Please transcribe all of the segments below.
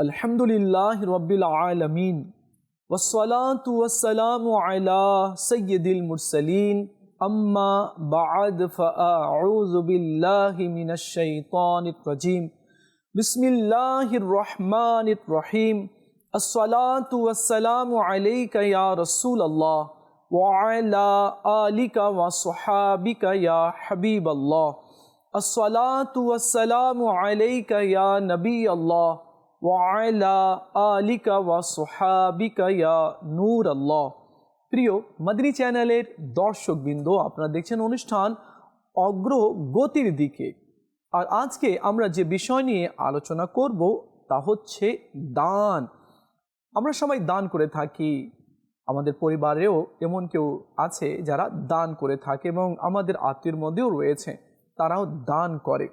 الحمد للہ رب العالمین والصلاة والسلام على سید المرسلین، اما بعد فاعوذ باللہ من الشیطان الرجیم۔ بسم اللہ الرحمن الرحیم۔ الصلاة والسلام علیک یا رسول اللہ وعلا آلک وصحابک یا حبیب اللہ۔ الصلاة والسلام علیک یا نبی اللہ۔ ওয়াইলা আলিকা ওয়া সোহাবিকা ইয়া নূর আল্লাহ প্রিয় মাদিনী চ্যানেলের দর্শকবৃন্দ, আপনারা দেখছেন অনুষ্ঠান অগ্রগতির দিকে। আর আজকে আমরা যে বিষয় নিয়ে আলোচনা করব তা হচ্ছে দান। আমরা সবাই দান করে থাকি, আমাদের পরিবারেও এমন কেউ আছে যারা দান করে থাকে এবং আমাদের আত্মীয়র মধ্যেও রয়েছে, তারাও দান করে।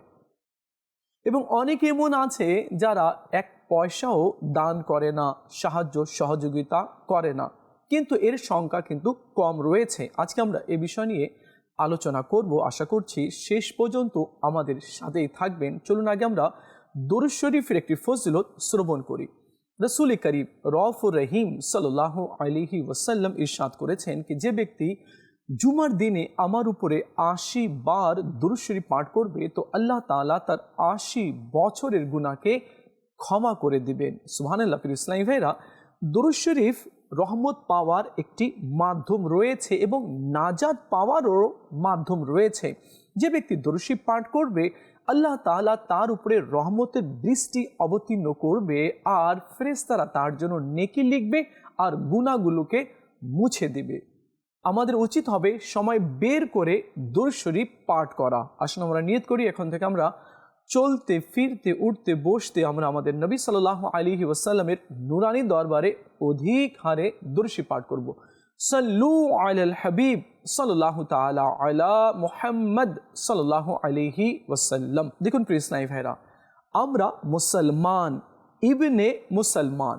এবং অনেক এমন আছে যারা এক পয়সাও দান করে না, সাহায্য, সহযোগিতা করে না। কিন্তু এর সংখ্যা কিন্তু কম রয়েছে। আজকে আমরা এ বিষয় নিয়ে আলোচনা করব। আশা করছি শেষ পর্যন্ত আমাদের সাথেই থাকবেন। চলুন আগে আমরা দরুদ শরীফের একটি ফজিলত শ্রবণ করি। রসুল করিম রফুর রহিম সাল্লাহ আলিহি ওসাল্লাম ইরশাদ করেছেন কি, যে ব্যক্তি জুমার দিনে আমার উপরে আশি বার দুরুশ্বরী পাঠ করবে, তো আল্লাহ তালা তার আশি বছরের গুণাকে ক্ষমা করে দিবেন। সুহানাল্লাহ ফির ইসলামী ভাইরা দুরুজ শরীফ রহমত পাওয়ার একটি মাধ্যম রয়েছে এবং নাজাদ পাওয়ারও মাধ্যম রয়েছে। যে ব্যক্তি দরুশি পাঠ করবে, আল্লাহ তালা তার উপরে রহমতের দৃষ্টি অবতীর্ণ করবে আর ফেরেস্তারা তার জন্য নেকি লিখবে আর গুণাগুলোকে মুছে দিবে। আমাদের উচিত হবে সময় বের করে দূর শরীফ পাঠ করা। আসলে আমরা নিয়ত করি, এখন থেকে আমরা চলতে, ফিরতে, উঠতে, বসতে আমরা আমাদের নবী সাল্লাহ আলিহি ওসাল্লামের নুরানি দরবারে অধিক হারে দর্শী পাঠ করব। সাল্লু আল হাবিব সাল্লাহ তালা আলা মোহাম্মদ সাল্লাহ আলিহি ওসাল্লাম দেখুন প্রিয় ইসলাই ভাইরা, আমরা মুসলমান, ইবনে মুসলমান,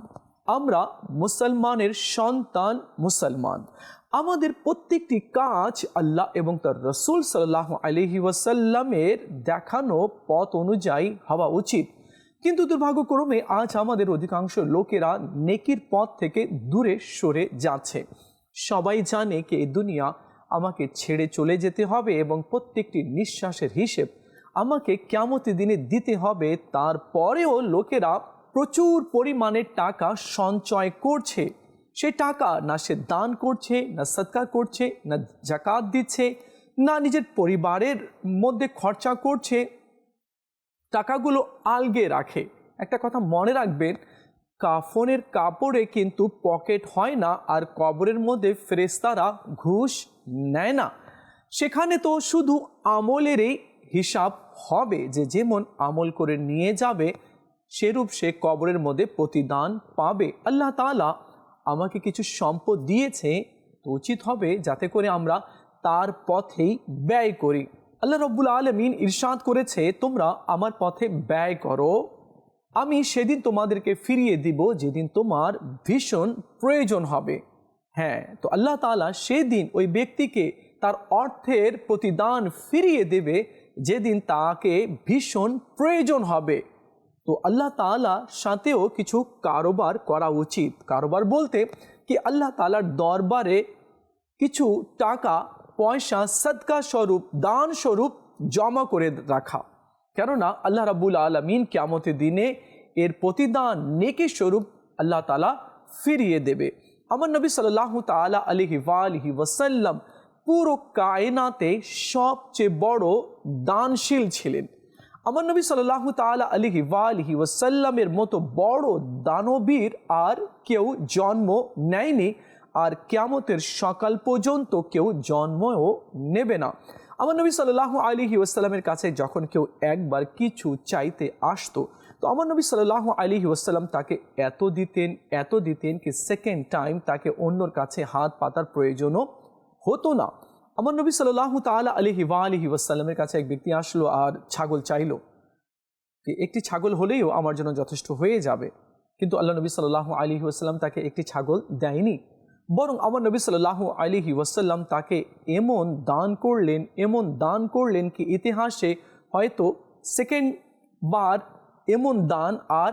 আমরা মুসলমানের সন্তান মুসলমান। আমাদের প্রত্যেকটি কাজ আল্লাহ এবং তার রসুল সাল্লাহ আলহি দেখানো পথ অনুযায়ী হওয়া উচিত। কিন্তু দুর্ভাগ্যক্রমে আজ আমাদের অধিকাংশ লোকেরা নেকির পথ থেকে দূরে সরে যাচ্ছে। সবাই জানে কি এই দুনিয়া আমাকে ছেড়ে চলে যেতে হবে এবং প্রত্যেকটি নিঃশ্বাসের হিসেব আমাকে কেমতি দিনে দিতে হবে। তারপরেও লোকেরা প্রচুর পরিমাণে টাকা সঞ্চয় করছে। সে টাকা না সে দান করছে, না সৎকার করছে, না জাকাত দিচ্ছে, না নিজের পরিবারের মধ্যে খরচা করছে, টাকাগুলো আলগে রাখে। একটা কথা মনে রাখবেন, কাফনের কাপড়ে কিন্তু পকেট হয় না আর কবরের মধ্যে ফেরেস্তারা ঘুষ নেয় না। সেখানে তো শুধু আমলেরই হিসাব হবে যে যেমন আমল করে নিয়ে যাবে, সেরূপ সে কবরের মধ্যে প্রতিদান পাবে। আল্লাহ তালা আমাকে কিছু সম্পদ দিয়েছে, তো উচিত হবে যাতে করে আমরা তার পথেই ব্যয় করি। আল্লাহ রব্বুল আলমিন ইরশাদ করেছে, তোমরা আমার পথে ব্যয় করো। আমি সেদিন তোমাদেরকে ফিরিয়ে দিব যেদিন তোমার ভীষণ প্রয়োজন হবে। হ্যাঁ তো আল্লাহ তালা সেদিন ওই ব্যক্তিকে তার অর্থের প্রতিদান ফিরিয়ে দেবে যেদিন তাকে ভীষণ প্রয়োজন হবে। তো আল্লাহ তালার সাথেও কিছু কারোবার করা উচিত। কারোবার বলতে কি আল্লাহ তালার দরবারে কিছু টাকা, পয়সা, সদকা স্বরূপ, দান স্বরূপ জমা করে রাখা। কেননা আল্লাহ রাবুল আলমিন কেমতের দিনে এর প্রতিদান নেকি স্বরূপ আল্লাহ তালা ফিরিয়ে দেবে। আমার নবী সাল্লাহ তালা আলহি আলহি ওসাল্লাম পুরো কায়নাতে সবচেয়ে বড় দানশীল ছিলেন। আমার নবী সাল্লাহ তালা আলিহি ওয়ালিহি ওসাল্লামের মতো বড় দানবীর আর কেউ জন্ম নেয়নি আর ক্যামতের সকাল পর্যন্ত কেউ জন্মও নেবে না। আমার নবী সাল্লাহ আলিহি ওসাল্লামের কাছে যখন কেউ একবার কিছু চাইতে আসতো, তো আমার নবী সাল্লাহ আলিহি ওসাল্লাম তাকে এত দিতেন এত দিতেন কি সেকেন্ড টাইম তাকে অন্যর কাছে হাত পাতার প্রয়োজনও হতো না। আমার নবী সাল্লাহ তালা আলহি ওয়া আলহি ওয়াসাল্লামের কাছে এক ব্যক্তি আসলো আর ছাগল চাইলো। একটি ছাগল হলেও আমার জন্য যথেষ্ট হয়ে যাবে। কিন্তু আল্লাহ নবী সাল্লাহ আলহি ওয়াসাল্লাম তাকে একটি ছাগল দেয়নি। বরং আমার নবী সাল্লাহ আলিহি ওয়াসাল্লাম তাকে এমন দান করলেন, এমন দান করলেন কি ইতিহাসে হয়তো সেকেন্ড বার এমন দান আর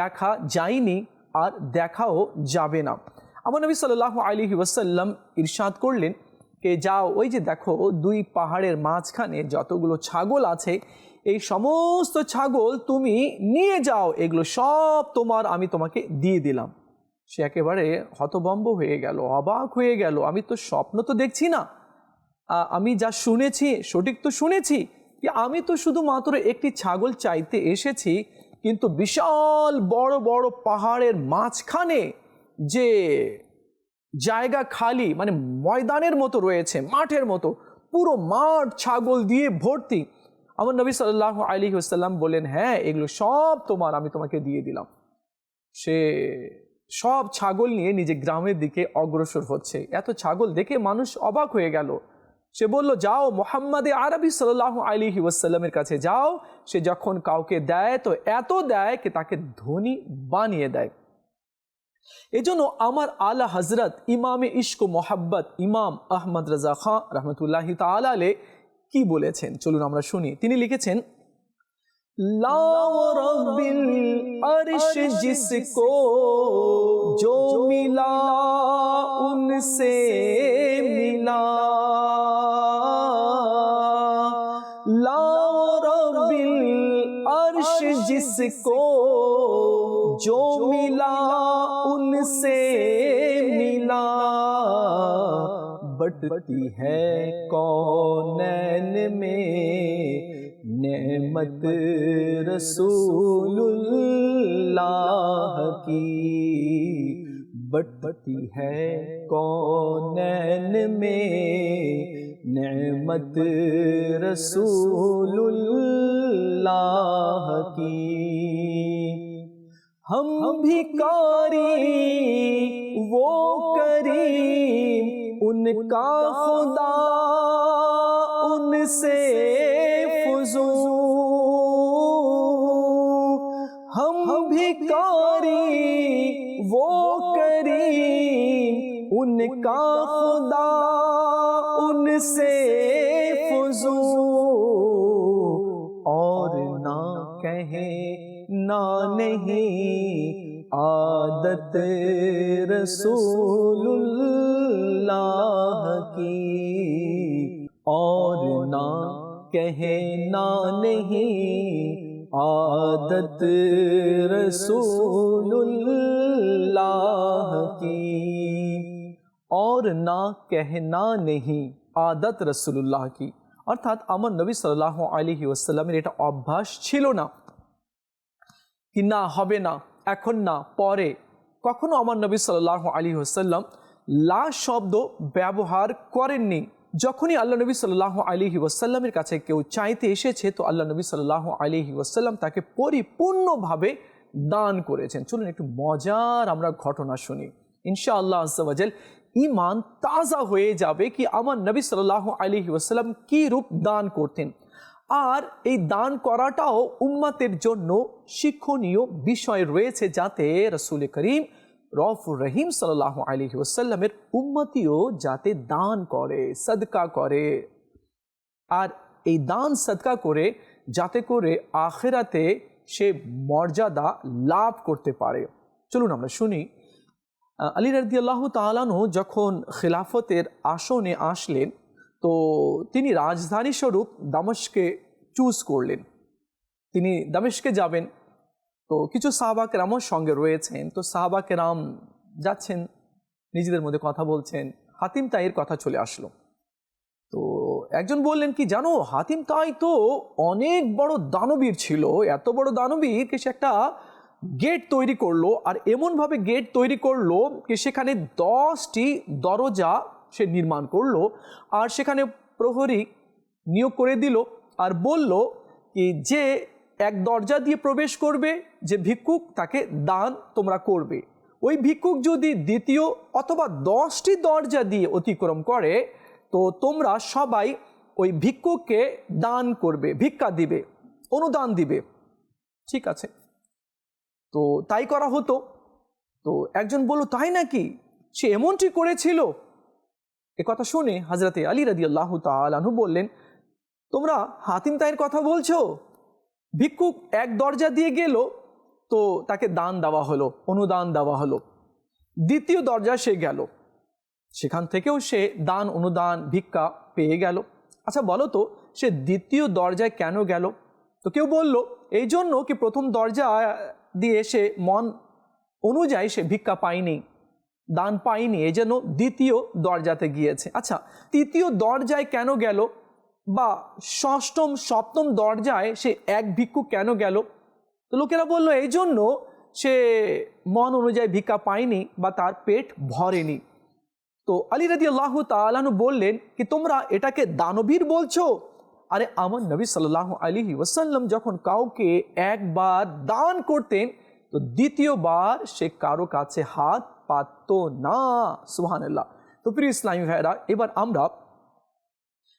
দেখা যায়নি, আর দেখাও যাবে না। আমার নবী সাল্লাহ আলী ওয়াসাল্লাম ইরশাদ করলেন কে যাও, ওই যে দেখো, দুই পাহাড়ের মাঝখানে যতগুলো ছাগল আছে, এই সমস্ত ছাগল তুমি নিয়ে যাও, এগুলো সব তোমার আমি তোমাকে দিয়ে দিলাম। সে একেবারে হতবম্ব হয়ে গেল, অবাক হয়ে গেল। আমি তো স্বপ্ন তো দেখছি না। আমি যা শুনেছি, সঠিক তো শুনেছি কি আমি তো শুধুমাত্র একটি ছাগল চাইতে এসেছি, কিন্তু বিশাল বড় বড় পাহাড়ের মাঝখানে যে জায়গা খালি মানে ময়দানের মতো রয়েছে, মাঠের মতো, পুরো মাঠ ছাগল দিয়ে ভর্তি। আমার নবী সাল্লাহ আলী আসাল্লাম বললেন হ্যাঁ এগুলো সব তোমার, আমি তোমাকে দিয়ে দিলাম। সে সব ছাগল নিয়ে নিজে গ্রামের দিকে অগ্রসর হচ্ছে। এত ছাগল দেখে মানুষ অবাক হয়ে গেল। সে বলল, যাও মোহাম্মদে আরবি সাল্লাহ আলী ওয়াসাল্লামের কাছে যাও। সে যখন কাউকে দেয়, তো এত দেয় কি তাকে ধনী বানিয়ে দেয়। এজন্য আমার আলা হজরত ইমামে ইশক মোহাব্বত ইমাম আহমদ রাজা খাঁ রহমতুল্লাহ তালে কি বলেছেন চলুন আমরা শুনি তিনি লিখেছেন लाओ रब्बिल अर्श जिसको जो मिला سے ملا۔ بٹتی ہے کونین میں نعمت رسول اللہ کی۔ بٹتی ہے کونین میں نعمت رسول اللہ کی۔ ہم بھی کاری، وہ کریم، ان کا خدا، ان سے فضو۔ ہم بھی کاری، وہ کریم، ان کا خدا، ان سے نہیں۔ عادت رسول اللہ کی۔ اور نہ کہنا نہیں۔ عادت رسول اللہ کی۔ اور نہ کہنا نہیں۔ عادت رسول اللہ کی۔ অর্থাৎ আমার নবী সাল্লাহ আলহি ওসাল্লামের এটা অভ্যাস چھلو نہ কি না, হবে না, এখন না, পরে। কখনো আমার নবী সাল্লাহ আলী ওসাল্লাম লা শব্দ ব্যবহার করেননি। যখনই আল্লাহ নবী সাল্লাহ আলিহি ওয়াসাল্লামের কাছে কেউ চাইতে এসেছে, তো আল্লাহ নবী সাল্লাহ আলিহি ওয়াসাল্লাম তাকে পরিপূর্ণভাবে দান করেছেন। চলুন একটু মজার আমরা ঘটনা শুনি। ইনশা আল্লাহ আজাল ইমান তাজা হয়ে যাবে কি আমার নবী সাল্লাহ আলিহি ওয়াসাল্লাম কী রূপ দান করতেন? আর এই দান করাটাও উম্মাতের জন্য শিক্ষণীয় বিষয় রয়েছে যাতে রসুল করিম রফুর রহিম সাল্লাহ আলহি ওসাল্লামের উম্মতিও যাতে দান করে, সদকা করে। আর এই দান, সদকা করে যাতে করে আখেরাতে সে মর্যাদা লাভ করতে পারে। চলুন আমরা শুনি আলী রাদি আল্লাহ তালানু যখন খিলাফতের আসনে আসলেন তো তিনি রাজধানী স্বরূপ দামস্কে চুজ করলেন। তিনি দামেশকে যাবেন। তো কিছু সাহাবা কেরামও সঙ্গে রয়েছেন। তো সাহাবা কেরাম যাচ্ছেন, নিজেদের মধ্যে কথা বলছেন। হাতিম তাইয়ের কথা চলে আসলো। তো একজন বললেন কি, জানো, হাতিম তাই তো অনেক বড় দানবীর ছিল। এত বড় দানবীর সে একটা গেট তৈরি করল? আর এমনভাবে গেট তৈরি করল কি সেখানে দশটি দরজা সে নির্মাণ করল আর সেখানে প্রহরী নিয়োগ করে দিল আর বলল কি যে এক দরজা দিয়ে প্রবেশ করবে, যে ভিক্ষুক তাকে দান তোমরা করবে। ওই ভিক্ষুক যদি দ্বিতীয় অথবা দশটি দরজা দিয়ে অতিক্রম করে, তো তোমরা সবাই ওই ভিক্ষুককে দান করবে, ভিক্ষা দিবে, অনুদান দিবে। ঠিক আছে। তো তাই করা হতো। তো একজন বলল, তাই নাকি? সে এমনটি করেছিল? এ কথা শুনে হাজরতে আলী রাদি আল্লাহ তালু বললেন, তোমরা হাতিম তাইয়ের কথা বলছো? ভিক্ষুক এক দরজা দিয়ে গেল, তো তাকে দান দেওয়া হলো, অনুদান দেওয়া হলো। দ্বিতীয় দরজা সে গেল। সেখান থেকেও সে দান, অনুদান, ভিক্ষা পেয়ে গেল। আচ্ছা বলো তো, সে দ্বিতীয় দরজায় কেন গেল? তো কেউ বলল, এই জন্য কি প্রথম দরজা দিয়ে সে মন অনুযায়ী সে ভিক্ষা পায়নি? দান পায়নি এই যেন দ্বিতীয় দরজাতে গিয়েছে। আচ্ছা তৃতীয় দরজায় কেন গেল বা ষষ্ঠম, সপ্তম দরজায় সে এক ভিক্ষু কেন গেল? তো লোকেরা বলল এই জন্য সে মন অনুযায়ী ভিক্ষা পায়নি বা তার পেট ভরেনি। তো আলী রাদি আল্লাহ তালানু বললেন, কি তোমরা এটাকে দানবীর বলছো? আরে, আমার নবী সাল্লাহ আলী ওসাল্লাম যখন কাউকে একবার দান করতেন, তো দ্বিতীয়বার সে কারও কাছে হাত পাতত না সুহান আল্লাহ তো প্রিয় ইসলামী ভাইরা এবার আমরা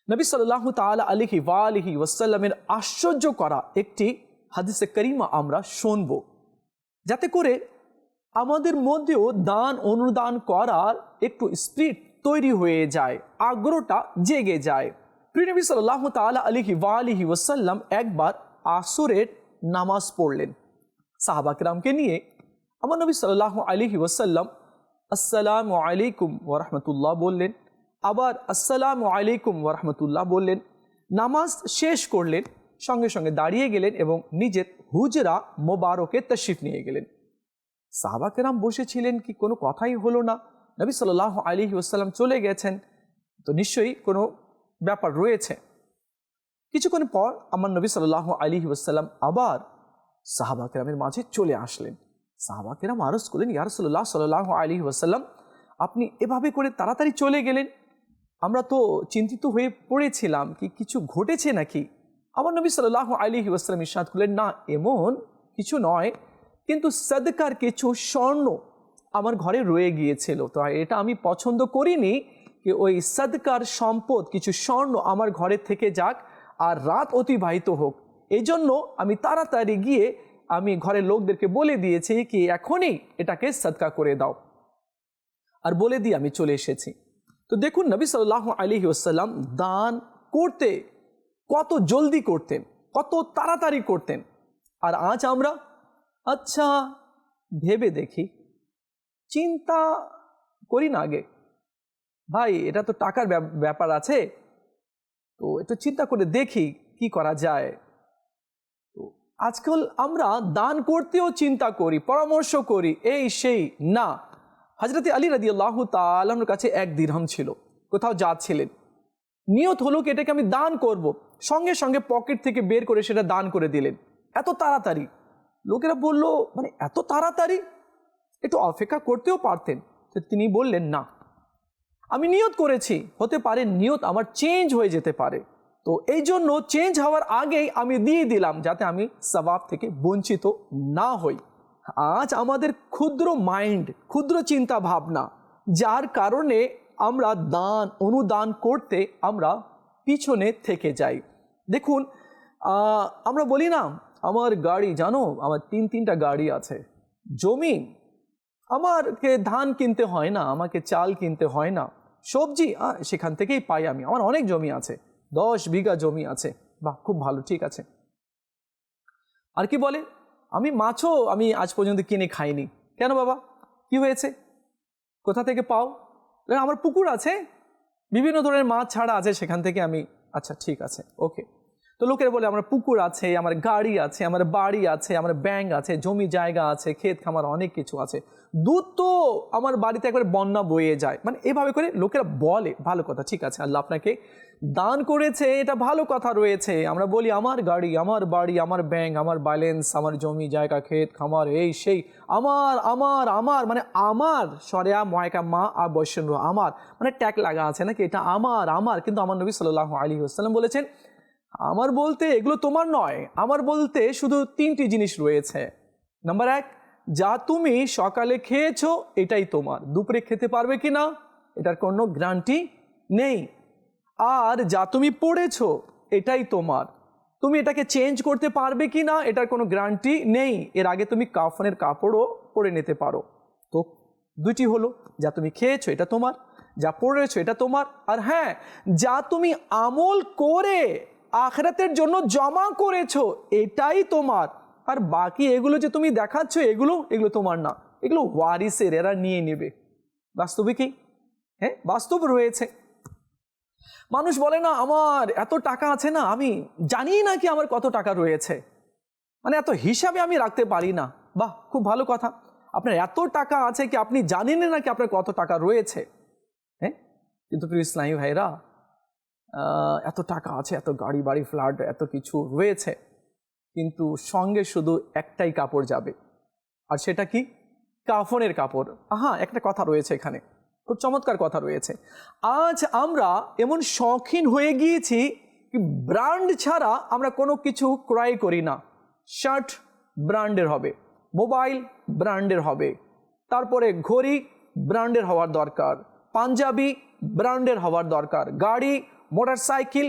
নবী সাল্লাহ তালা আলিহি ওয়ালিহি ওসাল্লামের আশ্চর্য করা একটি হাদিসে করিমা আমরা শুনব। যাতে করে আমাদের মধ্যেও দান, অনুদান করার একটু স্পিরিট তৈরি হয়ে যায়, আগ্রহটা জেগে যায়। প্রিয়নবী সাল্লাহ তালা আলিহি ওয়ালিহি ওসাল্লাম একবার আসরের নামাজ পড়লেন। সাহাবাকরামকে নিয়ে আমার নবী সাল্লাহ আলিহি ওসাল্লাম আসসালামু আলাইকুম ওরহমতুল্লাহ বললেন। আবার আসসালামু আলাইকুম ওরহমতুল্লাহ বললেন। নামাজ শেষ করলেন, সঙ্গে সঙ্গে দাঁড়িয়ে গেলেন এবং নিজের হুজরা মোবারকে তশরিফ নিয়ে গেলেন। সাহাবাকেরাম বসেছিলেন কি কোনো কথাই হলো না? নবী সাল্লাহ আলী ওসাল্লাম চলে গেছেন, তো নিশ্চয়ই কোনো ব্যাপার রয়েছে। কিছুক্ষণ পর আমার নবী সাল্লাহ আলী ওসাল্লাম আবার সাহাবাকেরামের মাঝে চলে আসলেন। সাহাবাকেরাম আরস করলেন ইয়ারসল্লাহ সাল্লাহ আলী ওসাল্লাম আপনি এভাবে করে তাড়াতাড়ি চলে গেলেন? আমরা তো চিন্তিত হয়ে পড়েছিলাম কি কিছু ঘটেছে নাকি? আমার নবী সাল্লাহ আলী ওসালাম ইসাদ করলেন, না, এমন কিছু নয়। কিন্তু সদকার কিছু স্বর্ণ আমার ঘরে রয়ে গিয়েছিল। তো এটা আমি পছন্দ করিনি যে ওই সদকার সম্পদ, কিছু স্বর্ণ আমার ঘরে থেকে যাক আর রাত অতিবাহিত হোক। এই জন্য আমি তাড়াতাড়ি গিয়ে আমি ঘরের লোকদেরকে বলে দিয়েছি কি, এখনই এটাকে সদকা করে দাও। আর বলে দিয়ে আমি চলে এসেছি। তো দেখুন, নবী সাল্লাহ আলী ওসাল্লাম দান করতে, কত জলদি করতেন, কত তাড়াতাড়ি করতেন। আর আজ আমরা আচ্ছা ভেবে দেখি, চিন্তা করি না আগে। ভাই, এটা তো টাকার ব্যাপার আছে। তো একটু চিন্তা করে দেখি কি করা যায়। আজকাল আমরা দান করতেও চিন্তা করি, পরামর্শ করি, এই সেই, না। হজরত আলী রাদি আল্লাহ তালার কাছে এক দীর্ঘম ছিল, কোথাও যাচ্ছিলেন। নিয়ত হলো কি, এটাকে আমি দান করব। সঙ্গে সঙ্গে পকেট থেকে বের করে সেটা দান করে দিলেন। এত তাড়াতাড়ি। লোকেরা বলল মানে এত তাড়াতাড়ি? একটু অপেক্ষা করতেও পারতেন। তো তিনি বললেন, না। আমি নিয়ত করেছি। হতে পারে নিয়ত আমার চেঞ্জ হয়ে যেতে পারে। তো এই জন্য চেঞ্জ হওয়ার আগেই আমি দিয়ে দিলাম যাতে আমি সবাব থেকে বঞ্চিত না হই। আজ আমাদের ক্ষুদ্র মাইন্ড ক্ষুদ্র চিন্তা ভাবনা, যার কারণে আমরা দান, অনুদান করতে আমরা পিছনে থেকে যাই। দেখুন আমরা বলি না, আমার গাড়ি, জানো, আমার তিন, তিনটা গাড়ি আছে। জমি, আমারকে ধান কিনতে হয় না, আমাকে চাল কিনতে হয় না। সবজি সেখান থেকেই পাই আমি। আমার অনেক জমি আছে। দশ বিঘা জমি আছে। বাহ, খুব ভালো, ঠিক আছে। আর কি বলে? আমি মাছও আমি আজ পর্যন্ত কিনে খাইনি। কেন বাবা? কি হয়েছে? কোথা থেকে পাও? আমার পুকুর আছে। বিভিন্ন ধরনের মাছ ছাড়া আছে সেখান থেকে আমি আচ্ছা ঠিক আছে ওকে তো লোকের বলে, আমার পুকুর আছে, আমার গাড়ি আছে, আমার বাড়ি আছে, আমার ব্যাংক আছে, জমি জায়গা আছে, ক্ষেত খামার অনেক কিছু আছে। দুধ তো আমার বাড়িতে একবার বন্যা বয়ে যায়। মানে এভাবে করে লোকেরা বলে, ভালো কথা, ঠিক আছে, আল্লাহ আপনাকে দান করেছে, এটা ভালো কথা রয়েছে। আমরা বলি, আমার গাড়ি, আমার বাড়ি, আমার ব্যাংক, আমার ব্যালেন্স, আমার জমি জায়গা, ক্ষেত খামার, এই, সেই, আমার আমার আমার। মানে আমার সরেয়া ময়কা, মা আর বৈষ্ণ আমার। মানে ট্যাগ লাগা আছে নাকি? এটা আমার আমার। কিন্তু আমার নবী সাল্লাহ আলী আসসালাম বলেছেন আমার বলতে এগুলো তোমার নয়। আমার বলতে শুধু তিনটি জিনিস রয়েছে। নাম্বার এক, যা তুমি সকালে খেয়েছো, এটাই তোমার। দুপুরে খেতে পারবে কি না, এটার কোনো গ্যারান্টি নেই। আর যা তুমি পড়েছো, এটাই তোমার। তুমি এটাকে চেঞ্জ করতে পারবে কি না, এটার কোনো গ্যারান্টি নেই। এর আগে তুমি কাফনের কাপড়ও পরে নিতে পারো। তো দুটি হলো, যা তুমি খেয়েছো, এটা তোমার। যা পড়েছো, এটা তোমার। আর হ্যাঁ যা তুমি আমল করে আখরাতের জন্য জমা করেছ, এটাই তোমার। আর বাকি এগুলো যে তুমি দেখাচ্ছ, এগুলো এগুলো তোমার না। এগুলো ওয়ারিসের, এরা নিয়ে নেবে। বাস্তবে কি? হ্যাঁ বাস্তব রয়েছে। মানুষ বলে, না, আমার এত টাকা আছে না, আমি জানি না কি আমার কত টাকা রয়েছে। মানে এত হিসাবে আমি রাখতে পারি না। বাহ, খুব ভালো কথা। আপনার এত টাকা আছে কি আপনি জানেন না কি আপনার কত টাকা রয়েছে? হ্যাঁ? কিন্তু প্রিয় ইসলামী ভাইরা এত টাকা আছে, এত গাড়ি, বাড়ি ফ্ল্যাট এত কিছু রয়েছে, কিন্তু সঙ্গে শুধু একটাই কাপড় যাবে। আর সেটা কি? কাফনের কাপড়। আহা, একটা কথা রয়েছে এখানে। খুব চমৎকার কথা রয়েছে। আজ আমরা এমন শৌখিন হয়ে গিয়েছি কি ব্র্যান্ড ছাড়া আমরা কোনো কিছু ক্রয় করি না। শার্ট ব্র্যান্ডের হবে, মোবাইল ব্র্যান্ডের হবে, তারপরে ঘড়ি ব্র্যান্ডের হওয়ার দরকার, পাঞ্জাবি ব্র্যান্ডের হওয়ার দরকার, গাড়ি মোটর সাইকেল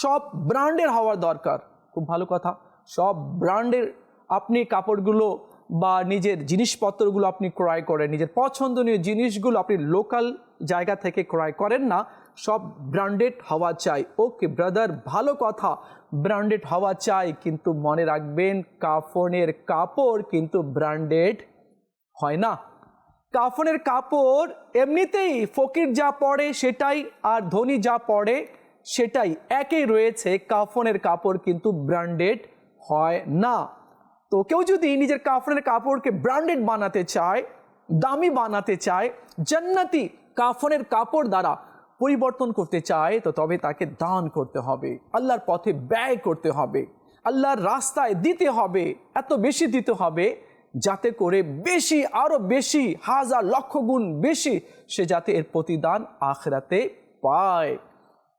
সব ব্র্যান্ডের হওয়ার দরকার। খুব ভালো কথা। সব ব্র্যান্ডের আপনি কাপড়গুলো বা নিজের জিনিসপত্রগুলো আপনি ক্রয় করেন, নিজের পছন্দনীয় জিনিসগুলো আপনি লোকাল জায়গা থেকে ক্রয় করেন না, সব ব্র্যান্ডেড হওয়া চাই। ওকে ব্রাদার, ভালো কথা। ব্র্যান্ডেড হওয়া চাই, কিন্তু মনে রাখবেন, কাফনের কাপড় কিন্তু ব্র্যান্ডেড হয় না। কাফনের কাপড় এমনিতেই ফকির যা পড়ে সেটাই আর ধনী যা পড়ে সেটাই একই রয়েছে। কাফনের কাপড় কিন্তু ব্র্যান্ডেড হয় না। তো কেউ যদি নিজের কাফনের কাপড়কে ব্র্যান্ডেড বানাতে চায়, দামি বানাতে চায়, জান্নাতি কাফনের কাপড় দ্বারা পরিবর্তন করতে চায়, তো তবে তাকে দান করতে হবে। আল্লাহর পথে ব্যয় করতে হবে। আল্লাহর রাস্তায় দিতে হবে। এত বেশি দিতে হবে যাতে করে বেশি, আরও বেশি, হাজার লক্ষ গুণ বেশি সে যাতে এর প্রতিদান আখরাতে পায়।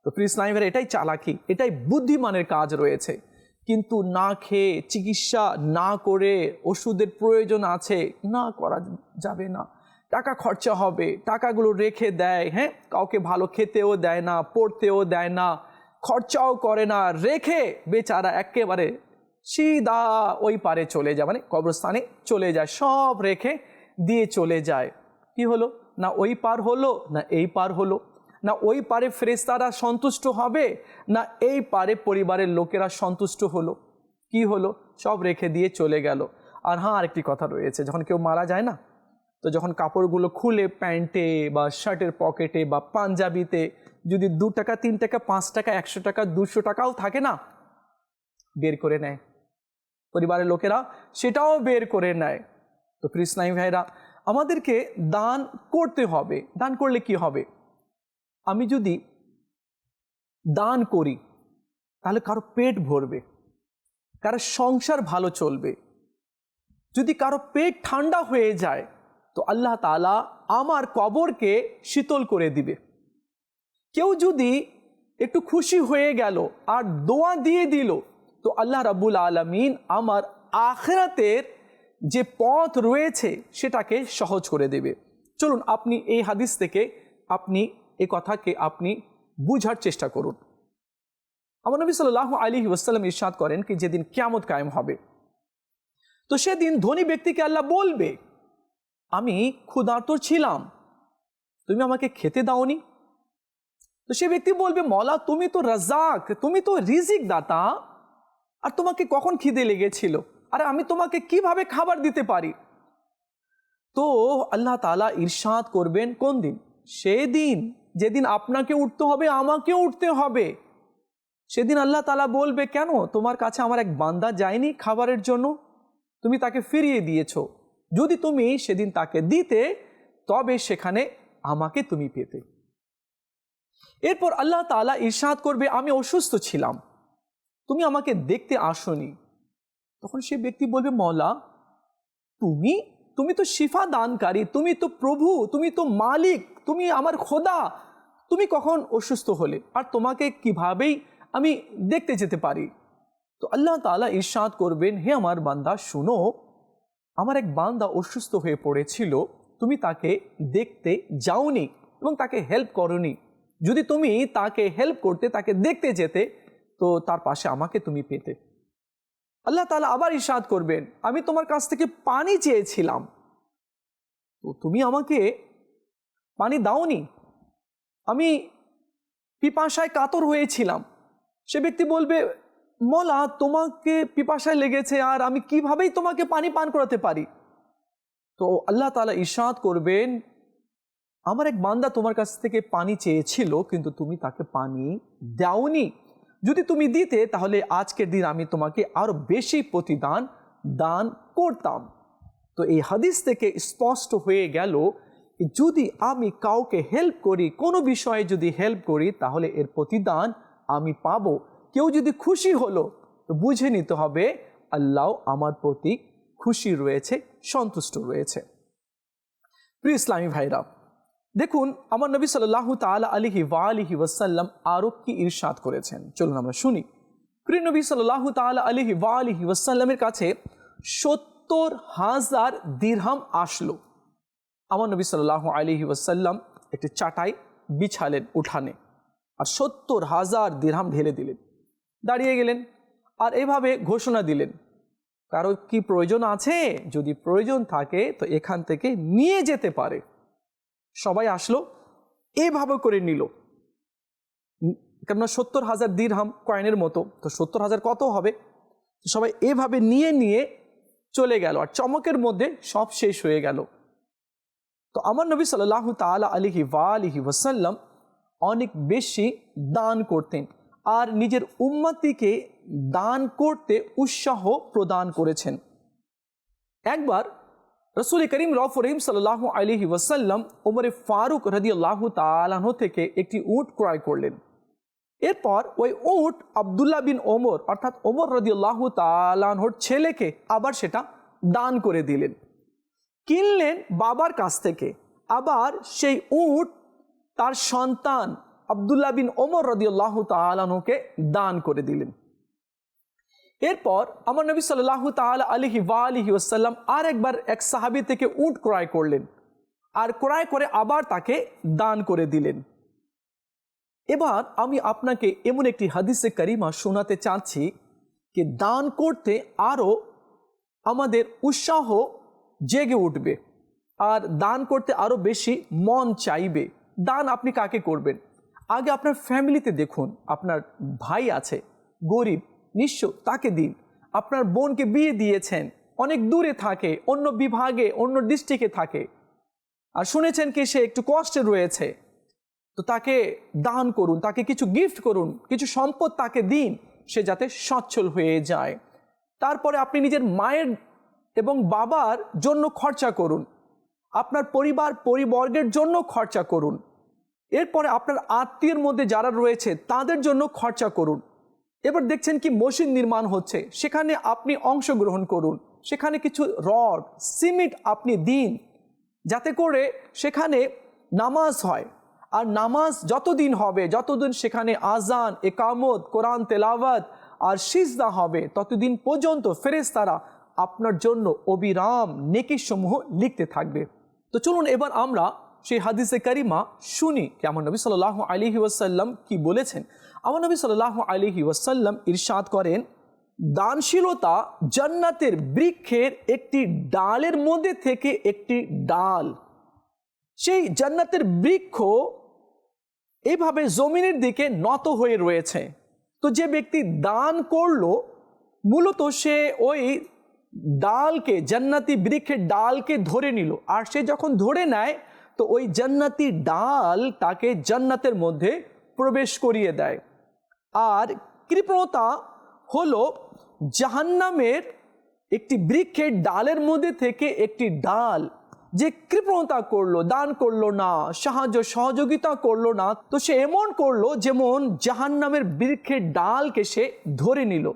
তো প্রিয় ইসলামীরা এটাই চালাকি, এটাই বুদ্ধিমানের কাজ রয়েছে। কিন্তু না খেয়ে, চিকিৎসা না করে, ওষুধের প্রয়োজন আছে, না করা যাবে না। টাকা খরচা হবে, টাকাগুলো রেখে দেয় হ্যাঁ? কাউকে ভালো খেতেও দেয় না, পড়তেও দেয় না, খরচাও করে না, রেখে বেচারা একেবারে সিধা ওই পারে চলে যায় মানে কবরস্থানে চলে যায়, সব রেখে দিয়ে চলে যায়। কি হলো? না ওই পার হলো, না এই পার হলো। না ওই পারে ফেরেস্তারা সন্তুষ্ট হবে, না এই পারে পরিবারের লোকেরা সন্তুষ্ট হলো। কি হলো? সব রেখে দিয়ে চলে গেল। আর হ্যাঁ আরেকটি কথা রয়েছে, যখন কেউ মারা যায় না, তো যখন কাপড়গুলো খুলে প্যান্টে বা শার্টের পকেটে বা পাঞ্জাবিতে, যদি দু টাকা, তিন টাকা, পাঁচ টাকা, একশো টাকা, দুশো টাকাও থাকে না, বের করে নেয়। পরিবারের লোকেরা সেটাও বের করে নেয়। তো কৃষ্ণাই ভাইরা, আমাদেরকে দান করতে হবে। দান করলে কি হবে? আমি যদি দান করি, তাহলে কারও পেট ভরবে, কারও সংসার ভালো চলবে। যদি কারও পেট ঠান্ডা হয়ে যায়, তো আল্লাহ তালা আমার কবরকে শীতল করে দিবে। কেউ যদি একটু খুশি হয়ে গেল আর দোয়া দিয়ে দিল তো আল্লাহ রাবুল আলমিন আমার আখরাতের যে পথ রয়েছে সেটাকে সহজ করে দেবে। চলুন আপনি এই হাদিস থেকে আপনি এই কথাকে আপনি বুঝার চেষ্টা করুন। আমার নবী সাল্লাহ আলী ওয়াসাল্লাম ইরশাদ করেন কি যেদিন ক্যামত কায়েম হবে। তো সেদিন ধনী ব্যক্তিকে আল্লাহ বলবে, আমি ক্ষুধার্ত ছিলাম, তুমি আমাকে খেতে দাওনি? তো সে ব্যক্তি বলবে, মলা, তুমি তো রাজাক তুমি তো রিজিক দাতা আর তোমাকে কখন খিদে লেগেছিল? আর আমি তোমাকে কীভাবে খাবার দিতে পারি? তো আল্লাহ তালা ইরশাদ করবেন কোন দিন? সেদিন। যেদিন আপনাকে উঠতে হবে, আমাকেও উঠতে হবে। সেদিন আল্লাহ তালা বলবে, কেন? তোমার কাছে আমার এক বান্দা যায়নি খাবারের জন্য? তুমি তাকে ফিরিয়ে দিয়েছ। যদি তুমি সেদিন তাকে দিতে, তবে সেখানে আমাকে তুমি পেতে। এরপর আল্লাহ তালা ইরশাদ করবে, আমি অসুস্থ ছিলাম। তুমি আমাকে দেখতে আসনি। তখন সে ব্যক্তি বলবে মৌলা তুমি তুমি তো শিফা দানকারী, তুমি তো প্রভু, তুমি তো মালিক, তুমি আমার খোদা। তুমি কখন অসুস্থ হলে? আর তোমাকে কিভাবেই আমি দেখতে যেতে পারি? তো আল্লাহ তালা ইরশাদ করবেন, হে আমার বান্দা, শুনো, আমার এক বান্দা অসুস্থ হয়ে পড়েছিল, তুমি তাকে দেখতে যাওনি এবং তাকে হেল্প করনি। যদি তুমি তাকে হেল্প করতে, তাকে দেখতে যেতে তো তার পাশে আমাকে তুমি পেতে। আল্লাহ তালা আবার ইশাদ করবেন, আমি তোমার কাছ থেকে পানি চেয়েছিলাম। তো তুমি আমাকে পানি দাওনি। আমি পিপাসায় কাতর হয়েছিলাম। সে ব্যক্তি বলবে, মলা, তোমাকে পিপাসায় লেগেছে, আর আমি কিভাবেই তোমাকে পানি পান করাতে পারি? তো আল্লাহ তালা ইশাদ করবেন, আমার এক বান্দা তোমার কাছ থেকে পানি চেয়েছিল, কিন্তু তুমি তাকে পানি দাওনি। যদি তুমি দিতে, তাহলে আজকের দিন আমি তোমাকে আরও বেশি প্রতিদান দান করতাম। তো এই হাদিস থেকে স্পষ্ট হয়ে গেল, যদি আমি কাউকে হেল্প করি, কোনো বিষয়ে যদি হেল্প করি, তাহলে এর প্রতিদান আমি পাবো। কেউ যদি খুশি হলো, তো বুঝে নিতে হবে, আল্লাহ আমার প্রতি খুশি রয়েছে, সন্তুষ্ট রয়েছে। প্রিয় ইসলামী ভাইরা দেখুন, আমার নবী সাল্লাহ তালা আলিহি ওয়ালিহি ওয়াসাল্লাম আরও কি ইরশাদ করেছেন? চলুন আমরা শুনি। প্রিয় নবী সাল্লাহ তালা আলিহি ওয়ালিহি ওয়াসাল্লামের কাছে সত্তর হাজার দিরহাম আসলো। আমার নবী সাল্লাহ আলিহি ওয়াসাল্লাম একটি চাটাই বিছালেন উঠানে আর সত্তর হাজার দিরহাম ঢেলে দিলেন। দাঁড়িয়ে গেলেন আর এভাবে ঘোষণা দিলেন, কারও কি প্রয়োজন আছে? যদি প্রয়োজন থাকে, তো এখান থেকে নিয়ে যেতে পারে। সবাই আসলো, এভাবে করে নিল। কেননা সত্তর হাজার দিরহাম কয়েনের মতো, তো সত্তর হাজার কত হবে? সবাই এভাবে নিয়ে নিয়ে চলে গেল, আর চমকের মধ্যে সব শেষ হয়ে গেল। তো আমার নবী সাল্লাহ তালা আলিহি ওয়ালিহি ওয়াসাল্লাম অনেক বেশি দান করতেন, আর নিজের উম্মতিকে দান করতে উৎসাহ প্রদান করেছেন। একবার রসুল করিম রফ রহিম সাল্লাহ আলিহি ওয়াসাল্লাম ওমরে ফারুক রদি আল্লাহ তালাহ থেকে একটি উট ক্রয় করলেন। এরপর ওই উট আবদুল্লাহ বিন ওমর, অর্থাৎ ওমর রদি আল্লাহ তালাহর ছেলেকে আবার সেটা দান করে দিলেন। কিনলেন বাবার কাছ থেকে। আবার সেই উট তার সন্তান আবদুল্লাহ বিন ওমর রদিউল্লাহ তালানুকে দান করে দিলেন। এরপর আমার নবী সাল্লাহ তালা আলহি ওয়ালিহি ওসাল্লাম আর একবার এক সাহাবি থেকে উট ক্রয় করলেন আর ক্রয় করে আবার তাকে দান করে দিলেন। এবার আমি আপনাকে এমন একটি হাদিসে করিমা শোনাতে চাচ্ছি যে দান করতে আরও আমাদের উৎসাহ জেগে উঠবে আর দান করতে আরও বেশি মন চাইবে। দান আপনি কাকে করবেন? আগে আপনার ফ্যামিলিতে দেখুন, আপনার ভাই আছে, গরিব নিঃস্ব তাকে দিন। আপনার বোনকে বিয়ে দিয়েছেন, অনেক দূরে থাকে, অন্য বিভাগে, অন্য ডিস্ট্রিক্টে থাকে। আর শুনেছেন কি সে একটু কষ্টে রয়েছে। তো তাকে দান করুন, তাকে কিছু গিফট করুন, কিছু সম্পদ তাকে দিন, সে যাতে সচ্ছল হয়ে যায়। তারপরে আপনি নিজের মায়ের এবং বাবার জন্য খরচা করুন। আপনার পরিবার পরিবর্গের জন্য খরচা করুন। এরপরে আপনার আত্মীয়ের মধ্যে যারা রয়েছে, তাদের জন্য খরচা করুন। এবার দেখছেন কি মসজিদ নির্মাণ হচ্ছে। সেখানে আপনি অংশগ্রহণ করুন। সেখানে কিছু রড, সিমেন্ট আপনি দিন। যাতে করে সেখানে নামাজ হয়। আর নামাজ যতদিন হবে, যতদিন সেখানে আজান, একামত, কোরআন, তেলাওয়াত আর সিজদা হবে, ততদিন পর্যন্ত ফেরেশতারা আপনার জন্য অবিরাম নেকি সমূহ লিখতে থাকবে। তো চলুন এবার আমরা সেই হাদিসে কারিমা শুনি, কেমন নবী সাল্লাহ আলিহি ওয়াসাল্লাম কি বলেছেন। আমার নবী সাল্লাহ আলিহি ওয়াসাল্লাম ইরশাদ করেন, দানশীলতা জান্নাতের বৃক্ষের একটি ডালের মধ্যে থেকে একটি ডাল। সেই জান্নাতের বৃক্ষ এভাবে জমিনের দিকে নত হয়ে রয়েছে। তো যে ব্যক্তি দান করল, মূলত সে ওই ডালকে, জান্নাতি বৃক্ষের ডালকে ধরে নিল। আর সে যখন ধরে নেয়, তো ওই জান্নাতি ডাল তাকে জান্নাতের মধ্যে প্রবেশ করিয়ে দেয়। আর কৃপণতা হলো জাহান্নামের একটি বৃক্ষের ডালের মধ্যে থেকে একটি ডাল। যে কৃপণতা করল, দান করল না, সাহায্য, সহযোগিতা করল না, তো সে এমন করল যেমন জাহান্নামের বৃক্ষের ডালকে সে ধরে নিল।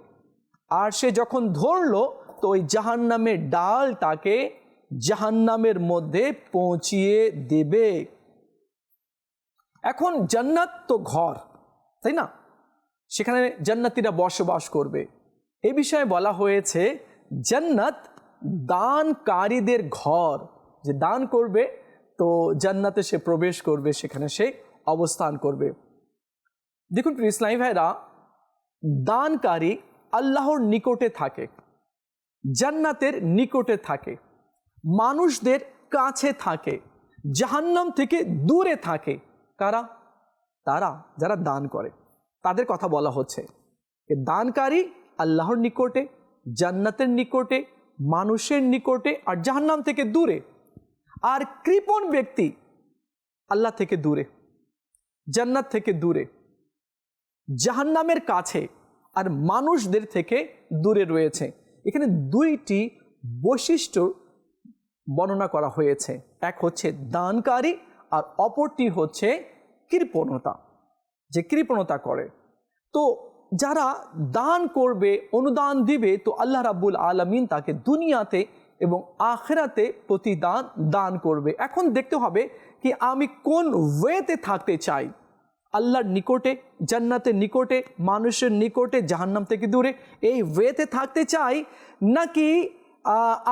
আর সে যখন ধরলো, তো ওই জাহান্নামের ডাল তাকে জাহান্নামের মধ্যে পৌঁছিয়ে দেবে। এখন জান্নাত তো ঘর, তাই না? সেখানে জান্নাতিরা বসবাস করবে। এ বিষয়ে বলা হয়েছে, জান্নাত দানকারীদের ঘর। যে দান করবে, তো জান্নাতে সে প্রবেশ করবে, সেখানে সে অবস্থান করবে। দেখুন ইসলামী ভাইরা দানকারী আল্লাহর নিকটে থাকে, জান্নাতের নিকটে থাকে, মানুষদের কাছে থাকে, জাহান্নাম থেকে দূরে থাকে। কারা? তারা, যারা দান করে। তাদের কথা বলা হচ্ছে দানকারী আল্লাহর নিকটে, জান্নাতের নিকটে, মানুষের নিকটে আর জাহান্নাম থেকে দূরে। আর কৃপণ ব্যক্তি আল্লাহ থেকে দূরে, জান্নাত থেকে দূরে, জাহান্নামের কাছে আর মানুষদের থেকে দূরে রয়েছে। এখানে দুইটি বৈশিষ্ট্য বর্ণনা করা হয়েছে। এক হচ্ছে দানকারী আর অপরটি হচ্ছে কৃপণতা। যে কৃপণতা করে। তো যারা দান করবে, অনুদান দিবে, তো আল্লাহ রাব্বুল আলমিন তাকে দুনিয়াতে এবং আখেরাতে প্রতিদান দান করবে। এখন দেখতে হবে কি আমি কোন ওয়েতে থাকতে চাই? আল্লাহর নিকটে, জান্নাতের নিকটে, মানুষের নিকটে, জাহান্নাম থেকে দূরে এই ওয়েতে থাকতে চাই নাকি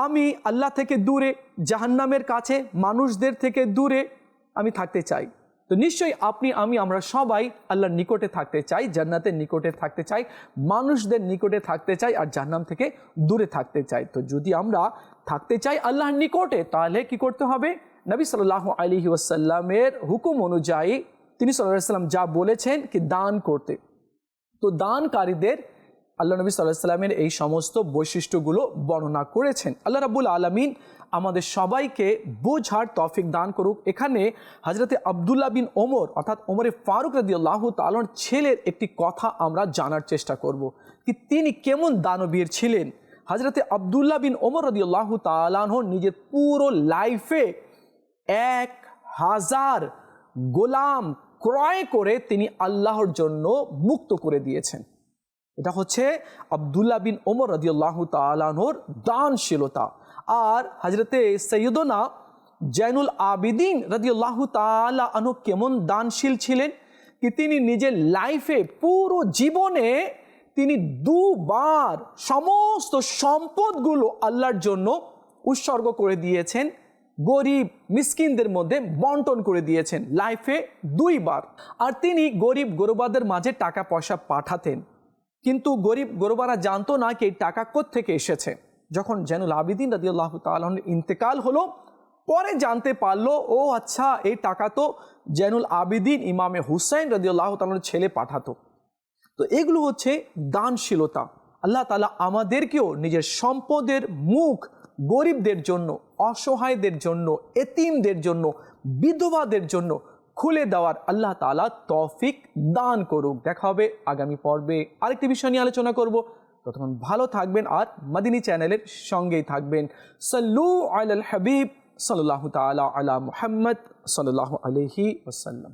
আমি আল্লাহ থেকে দূরে, জাহান্নামের কাছে, মানুষদের থেকে দূরে আমি থাকতে চাই? তো নিশ্চয়ই আপনি, আমি, আমরা সবাই আল্লাহর নিকটে থাকতে চাই, জান্নাতের নিকটে থাকতে চাই, মানুষদের নিকটে থাকতে চাই আর জাহান্নাম থেকে দূরে থাকতে চাই। তো যদি আমরা থাকতে চাই আল্লাহর নিকটে, তাহলে কি করতে হবে? নবী সাল্লাহ আলী ওয়াসাল্লামের হুকুম অনুযায়ী তিনি সাল্লাহ সাল্লাম যা বলেছেন কি দান করতে। তো দানকারীদের আল্লাহ নবী সাল্লাহ সাল্লামের এই সমস্ত বৈশিষ্ট্যগুলো বর্ণনা করেছেন। আল্লাহ রাবুল আলমিন আমাদের সবাইকে বোঝার তফিক দান করুক। এখানে হজরতে আবদুল্লাহ বিন ওমর অর্থাৎ ওমরে ফারুক রাদি আল্লাহ তালন ছেলের একটি কথা আমরা জানার চেষ্টা করব। কি তিনি কেমন দানবীর ছিলেন? হজরতে আবদুল্লাহ বিন ওমর রদি আল্লাহ তালাহর নিজের পুরো লাইফে এক হাজার গোলাম ক্রয় করে তিনি আল্লাহর জন্য মুক্ত করে দিয়েছেন। এটা হচ্ছে আবদুল্লাহ বিন ওমর রদিয়াল্লাহ তালানোর দানশীলতা। আর হজরতে সৈয়দনা জৈনুল আবিদিন রদিয়াল্লাহ তালা আনহু কেমন দানশীল ছিলেন কি তিনি নিজের লাইফে পুরো জীবনে তিনি দুবার সমস্ত সম্পদগুলো আল্লাহর জন্য উৎসর্গ করে দিয়েছেন, গরিব মিসকিনদের মধ্যে বন্টন করে দিয়েছেন লাইফে দুইবার। আর তিনি গরিব গরবাদের মাঝে টাকা পয়সা পাঠাতেন। কিন্তু গরিব গরবারা জানতো না কি এই টাকা থেকে এসেছে। যখন জেনুল আবিদিন রাজি আল্লাহ তালনের ইন্তেকাল হলো, পরে জানতে পারল, ও আচ্ছা এই টাকা তো জেনুল আবিদিন ইমামে হুসাইন রাজি আল্লাহ তালনের ছেলে পাঠাতো। তো এগুলো হচ্ছে দানশীলতা। আল্লাহ তালা আমাদেরকেও নিজের সম্পদের মুখ গরিবদের জন্য, অসহায়দের জন্য, এতিমদের জন্য, বিধবাদের জন্য খুলে দেওয়ার আল্লাহ তালা তৌফিক দান করুক। দেখা হবে আগামী পর্বে আরেকটি বিষয় নিয়ে আলোচনা করব। ততক্ষণ ভালো থাকবেন আর মাদিনী চ্যানেলের সঙ্গেই থাকবেন। সাল্লু আল হাবিব সাল্লাহ তালা আলা মুহাম্মদ সাল্লাহ আলহি ওসাল্লাম